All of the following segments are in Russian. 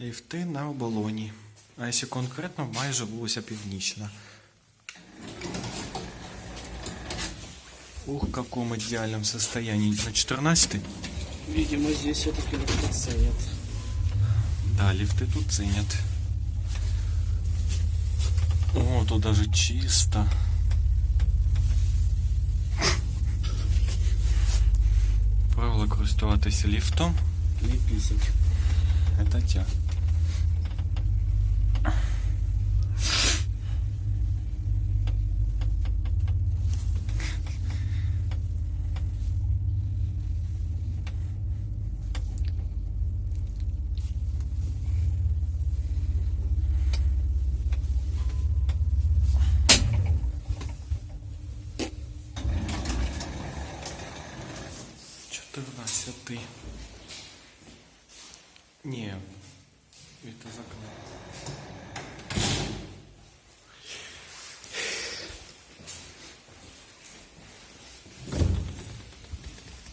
Ліфти на оболоні. А якщо конкретно, майже вулиця Північна. Ух, в каком идеальном состоянии. На 14 Видимо, здесь все-таки лифты ценят. Да, лифты тут ценят. О, тут даже чисто. Правило користуватися ліфтом. Не писать. Это тя. Чотирнадцятий. Ні, это из окна.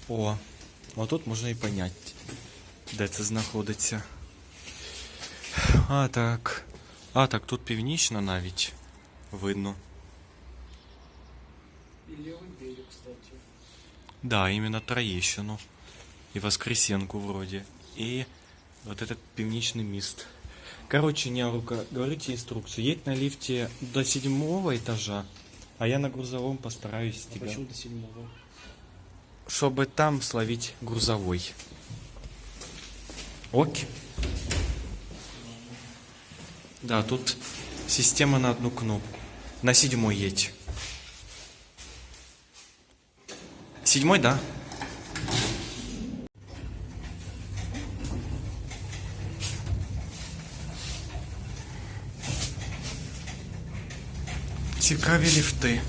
О, отут можна і поняти, де це знаходиться. А, так. А, так, тут північно навіть видно. И левый берег, кстати. Да, именно Троещину. И Воскресенку вроде. И вот этот пивничный мист. Короче, Нярука, говорите инструкцию. Едь на лифте до седьмого этажа, а я на грузовом постараюсь А тебя... почему до седьмого? Чтобы там словить грузовой. Окей. Да, тут система на одну кнопку. На седьмой едь. Седьмой, да? Цікаві ліфти.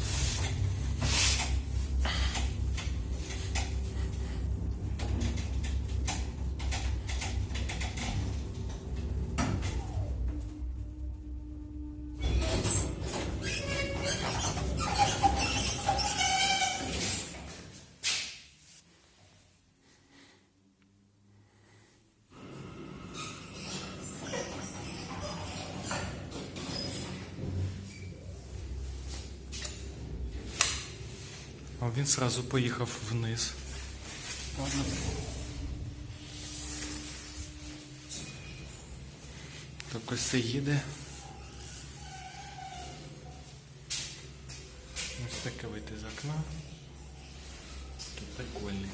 А він сразу поїхав вниз. Ладно. Так ось це їде. Ось таке вийти з окна. Тут прикольний.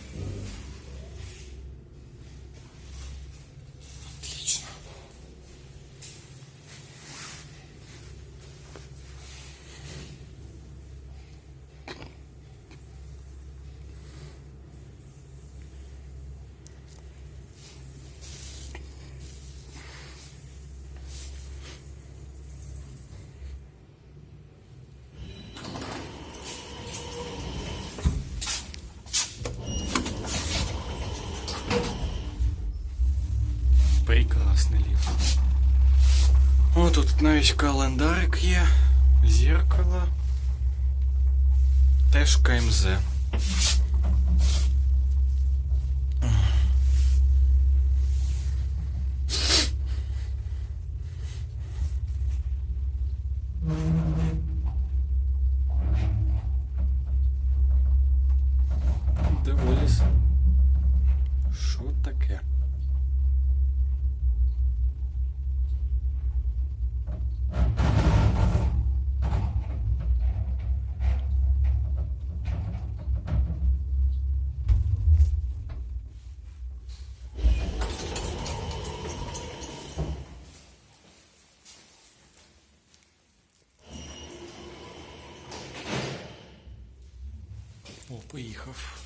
Прекрасний ліфт. О, тут навіть календарик є, зеркало. Теж КМЗ. Доволі. с- Що таке? Поїхав.